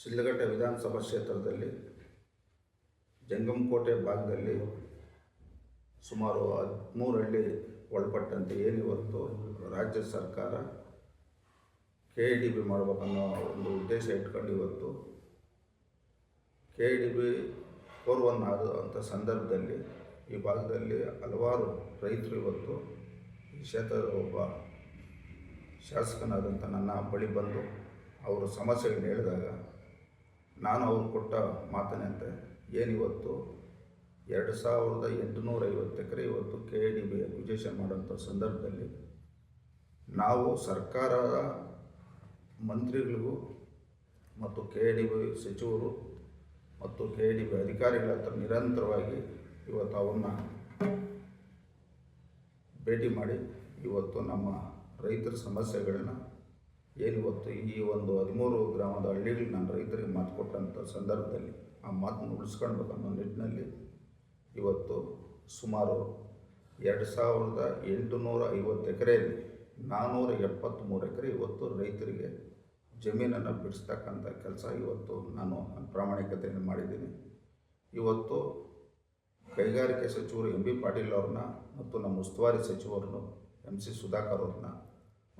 ಶಿಡ್ಲಘಟ್ಟ ವಿಧಾನಸಭಾ ಕ್ಷೇತ್ರದಲ್ಲಿ ಜಂಗಮಕೋಟೆ ಭಾಗದಲ್ಲಿ ಸುಮಾರು ಹದಿಮೂರು ಹಳ್ಳಿ ಒಳಪಟ್ಟಂತೆ ಇವತ್ತು ರಾಜ್ಯ ಸರ್ಕಾರ ಕೆ ಡಿ ಬಿ ಮಾಡಬೇಕನ್ನೋ ಒಂದು ಉದ್ದೇಶ ಇಟ್ಕೊಂಡು ಇವತ್ತು K D B four one ಸಂದರ್ಭದಲ್ಲಿ ಈ ಭಾಗದಲ್ಲಿ ಹಲವಾರು ರೈತರು ಇವತ್ತು ಈ ಕ್ಷೇತ್ರದ ಒಬ್ಬ ಶಾಸಕನಾದಂಥ ನನ್ನ ಬಳಿ ಬಂದು ಅವರು ಸಮಸ್ಯೆಗಳನ್ನ ಹೇಳಿದಾಗ ನಾನು ಅವರು ಕೊಟ್ಟ ಮಾತಿನಂತೆ ಏನಿವತ್ತು? ಎರಡು ಸಾವಿರದ ಎಂಟುನೂರ ಐವತ್ತು ಎಕರೆ ಇವತ್ತು ಕೆ ಡಿ ಬಿ ಅಕ್ವಿಜೇಷನ್ ಮಾಡೋಂಥ ಸಂದರ್ಭದಲ್ಲಿ ನಾವು ಸರ್ಕಾರದ ಮಂತ್ರಿಗಳಿಗೂ ಮತ್ತು ಕೆ ಡಿ ಬಿ ಸಚಿವರು ಮತ್ತು ಕೆ ಡಿ ಬಿ ಅಧಿಕಾರಿಗಳ ಹತ್ರ ನಿರಂತರವಾಗಿ ಇವತ್ತು ಅವನ್ನ ಭೇಟಿ ಮಾಡಿ ಇವತ್ತು ನಮ್ಮ ರೈತರ ಸಮಸ್ಯೆಗಳನ್ನ ಏನಿವತ್ತು ಈ ಒಂದು ಹದಿಮೂರು ಗ್ರಾಮದ ಹಳ್ಳಿಗಳಿಗೆ ನಾನು ರೈತರಿಗೆ ಮಾತು ಕೊಟ್ಟಂಥ ಸಂದರ್ಭದಲ್ಲಿ ಆ ಮಾತನ್ನು ಉಳಿಸ್ಕೊಳ್ಬೇಕು ಅನ್ನೋ ನಿಟ್ಟಿನಲ್ಲಿ ಇವತ್ತು ಸುಮಾರು ಎರಡು ಸಾವಿರದ ಎಂಟುನೂರ ಐವತ್ತು ಎಕರೆಯಲ್ಲಿ ನಾನ್ನೂರ ಎಪ್ಪತ್ತ್ಮೂರು ಎಕರೆ ಇವತ್ತು ರೈತರಿಗೆ ಜಮೀನನ್ನು ಬಿಡಿಸ್ತಕ್ಕಂಥ ಕೆಲಸ ಇವತ್ತು ನಾನು ಪ್ರಾಮಾಣಿಕತೆಯನ್ನು ಮಾಡಿದ್ದೀನಿ. ಇವತ್ತು ಕೈಗಾರಿಕೆ ಸಚಿವರು ಎಂ ಬಿ ಪಾಟೀಲ್ ಅವ್ರನ್ನ ಮತ್ತು ನಮ್ಮ ಉಸ್ತುವಾರಿ ಸಚಿವರನ್ನು ಎಂ ಸಿ ಸುಧಾಕರ್ ಅವ್ರನ್ನ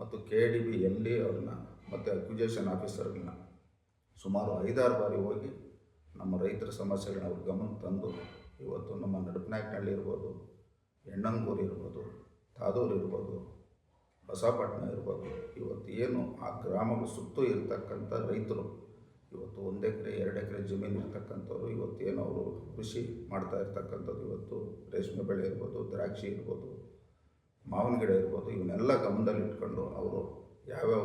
ಮತ್ತು K D B M D ಅವ್ರನ್ನ ಮತ್ತು ಅಕ್ಯುಜೇಷನ್ ಆಫೀಸರ್ಗಳನ್ನ ಸುಮಾರು ಐದಾರು ಬಾರಿ ಹೋಗಿ ನಮ್ಮ ರೈತರ ಸಮಸ್ಯೆಗಳನ್ನ ಅವ್ರ ಗಮನ ತಂದು ಇವತ್ತು ನಮ್ಮ ನಡುಪನಾಯಕನಹಳ್ಳಿ ಇರ್ಬೋದು, ಎಣ್ಣಂಗೂರು ಇರ್ಬೋದು, ತಾದೂರು ಇರ್ಬೋದು ಬಸವಪಟ್ಟಣ ಇರ್ಬೋದು, ಇವತ್ತು ಏನು ಆ ಗ್ರಾಮದ ಸುತ್ತೂ ಇರ್ತಕ್ಕಂಥ ರೈತರು, ಇವತ್ತು ಒಂದು ಎಕರೆ, ಎರಡು ಎಕರೆ ಜಮೀನು ಇರ್ತಕ್ಕಂಥವ್ರು ಏನು ಅವರು ಕೃಷಿ ಮಾಡ್ತಾ ಇರ್ತಕ್ಕಂಥದ್ದು, ಇವತ್ತು ರೇಷ್ಮೆ ಬೆಳೆ ಇರ್ಬೋದು, ದ್ರಾಕ್ಷಿ ಇರ್ಬೋದು ಮಾವಿನ ಗಿಡ ಇರ್ಬೋದು, ಇವನ್ನೆಲ್ಲ ಗಮನದಲ್ಲಿ ಇಟ್ಕೊಂಡು ಅವರು ಯಾವ್ಯಾವ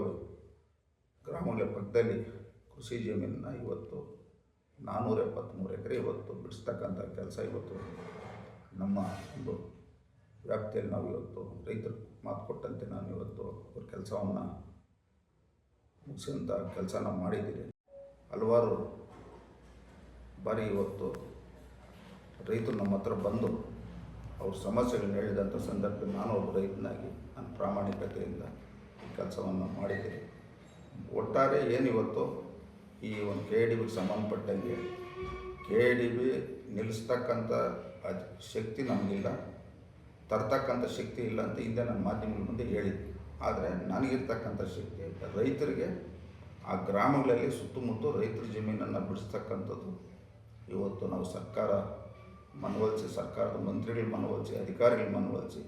ಗ್ರಾಮಗಳ ಪಕ್ಕದಲ್ಲಿ ಕೃಷಿ ಜಮೀನನ್ನ ಇವತ್ತು ನಾನ್ನೂರ ಎಪ್ಪತ್ತ್ಮೂರು ಎಕರೆ ಇವತ್ತು ಬಿಡಿಸ್ತಕ್ಕಂಥ ಕೆಲಸ ಇವತ್ತು ನಮ್ಮ ಒಂದು ವ್ಯಾಪ್ತಿಯಲ್ಲಿ ನಾವು ಇವತ್ತು ರೈತರು ಮಾತು ಕೊಟ್ಟಂತೆ ನಾನು ಇವತ್ತು ಅವ್ರ ಕೆಲಸವನ್ನು ಮುಗಿಸುವಂಥ ಕೆಲಸ ನಾವು ಮಾಡಿದ್ದೀರಿ ಹಲವಾರು ಬಾರಿ ಇವತ್ತು ರೈತರು ನಮ್ಮ ಹತ್ರ ಬಂದು ಅವ್ರ ಸಮಸ್ಯೆಗಳನ್ನ ಹೇಳಿದಂಥ ಸಂದರ್ಭದಲ್ಲಿ ನಾನು ಒಬ್ಬ ರೈತನಾಗಿ ನನ್ನ ಪ್ರಾಮಾಣಿಕತೆಯಿಂದ ಈ ಕೆಲಸವನ್ನು ಮಾಡಿದ್ದೀನಿ. ಒಟ್ಟಾರೆ ಏನಿವತ್ತು ಈ ಒಂದು ಕೆ ಡಿ ಬಿಗೆ ಸಂಬಂಧಪಟ್ಟಂಗೆ ಕೆ ಡಿ ಬಿ ನಿಲ್ಲಿಸ್ತಕ್ಕಂಥ ಅದು ಶಕ್ತಿ ನಮಗಿಲ್ಲ, ತರ್ತಕ್ಕಂಥ ಶಕ್ತಿ ಇಲ್ಲ ಅಂತ ಹಿಂದೆ ನನ್ನ ಮಾಧ್ಯಮಗಳ ಮುಂದೆ ಹೇಳಿದ್ದೆ. ಆದರೆ ನನಗಿರ್ತಕ್ಕಂಥ ಶಕ್ತಿ ರೈತರಿಗೆ ಆ ಗ್ರಾಮಗಳಲ್ಲಿ ಸುತ್ತಮುತ್ತ ರೈತರ ಜಮೀನನ್ನು ಬಿಡಿಸ್ತಕ್ಕಂಥದ್ದು ಇವತ್ತು ನಾವು ಸರ್ಕಾರ ಮನವೊಲಿಸಿ ಸರ್ಕಾರದ ಮಂತ್ರಿಗಳ ಮನವೊಲಿಸಿ ಅಧಿಕಾರಿಗಳ ಮನವೊಲಿಸಿ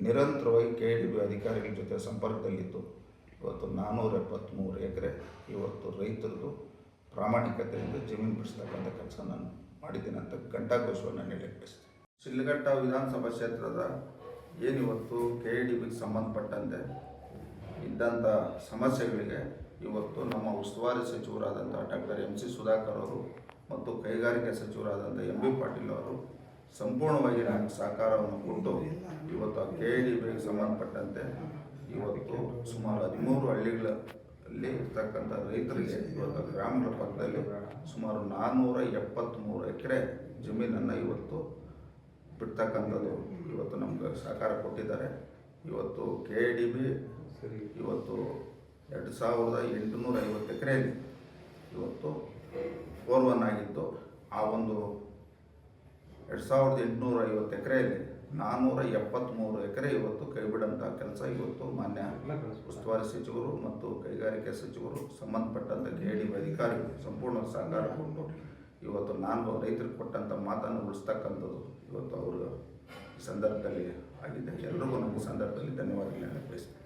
ನಿರಂತರವಾಗಿ ಕೆ ಡಿ ಬಿ ಅಧಿಕಾರಿಗಳ ಜೊತೆ ಸಂಪರ್ಕದಲ್ಲಿದ್ದು ಇವತ್ತು ನಾನ್ನೂರ ಎಪ್ಪತ್ತ್ಮೂರು ಎಕರೆ ಇವತ್ತು ರೈತರದು ಪ್ರಾಮಾಣಿಕತೆಯಿಂದ ಜಮೀನು ಬಿಡಿಸ್ತಕ್ಕಂಥ ಕೆಲಸ ನಾನು ಮಾಡಿದ್ದೀನಿ ಅಂತ ಘಂಟಾಘೋಷವನ್ನು ಹೇಳಕ್ಕೆ ಬಯಸ್ತೀನಿ ಶಿಲ್ಘಟ್ಟ ವಿಧಾನಸಭಾ ಕ್ಷೇತ್ರದ ಏನಿವತ್ತು ಕೆ ಡಿ ಬಿಗೆ ಸಂಬಂಧಪಟ್ಟಂತೆ ಇದ್ದಂಥ ಸಮಸ್ಯೆಗಳಿಗೆ ಇವತ್ತು ನಮ್ಮ ಉಸ್ತುವಾರಿ ಸಚಿವರಾದಂಥ ಡಾಕ್ಟರ್ ಎಂ ಸಿ ಸುಧಾಕರ್ ಅವರು ಮತ್ತು ಕೈಗಾರಿಕೆ ಸಚಿವರಾದಂಥ ಎಂ ಬಿ ಪಾಟೀಲ್ ಅವರು ಸಂಪೂರ್ಣವಾಗಿ ನಾನು ಸಹಕಾರವನ್ನು ಕೊಟ್ಟು ಇವತ್ತು ಕೆ ಡಿ ಬಿಗೆ ಸಂಬಂಧಪಟ್ಟಂತೆ ಇವತ್ತು ಸುಮಾರು ಹದಿಮೂರು ಹಳ್ಳಿಗಳಲ್ಲಿ ಇರ್ತಕ್ಕಂಥ ರೈತರಿಗೆ ಇವತ್ತು ಗ್ರಾಮಗಳ ಪಕ್ಕದಲ್ಲಿ ಸುಮಾರು ನಾನ್ನೂರ ಎಪ್ಪತ್ತ್ಮೂರು ಎಕರೆ ಜಮೀನನ್ನು ಇವತ್ತು ಬಿಡ್ತಕ್ಕಂಥದ್ದು ಇವತ್ತು ನಮ್ಗೆ ಸಹಕಾರ ಕೊಟ್ಟಿದ್ದಾರೆ. ಇವತ್ತು ಕೆ ಡಿ ಬಿ ಇವತ್ತು ಎರಡು ಸಾವಿರದ ಎಂಟುನೂರ ಐವತ್ತು ಎಕರೆಯಲ್ಲಿ ಒಂದು ಎರಡು ಸಾವಿರದ ಎಂಟುನೂರ ಐವತ್ತು ಎಕರೆಯಲ್ಲಿ ನಾನ್ನೂರ ಎಪ್ಪತ್ತ್ಮೂರು ಎಕರೆ ಇವತ್ತು ಕೈಬಿಡಂಥ ಕೆಲಸ ಇವತ್ತು ಮಾನ್ಯ ಉಸ್ತುವಾರಿ ಸಚಿವರು ಮತ್ತು ಕೈಗಾರಿಕೆ ಸಚಿವರು ಸಂಬಂಧಪಟ್ಟಂಥ ಕೆ ಅಧಿಕಾರಿಗಳು ಸಂಪೂರ್ಣ ಸಹಕಾರ ಕೊಟ್ಟು ಇವತ್ತು ನಾನು ರೈತರಿಗೆ ಕೊಟ್ಟಂಥ ಮಾತನ್ನು ಉಳಿಸ್ತಕ್ಕಂಥದ್ದು ಇವತ್ತು ಅವರು ಈ ಸಂದರ್ಭದಲ್ಲಿ ಆಗಿದೆ. ಎಲ್ರಿಗೂ ನಮ್ಮ ಸಂದರ್ಭದಲ್ಲಿ ಧನ್ಯವಾದಗಳನ್ನು ಬಯಸ್ತೀನಿ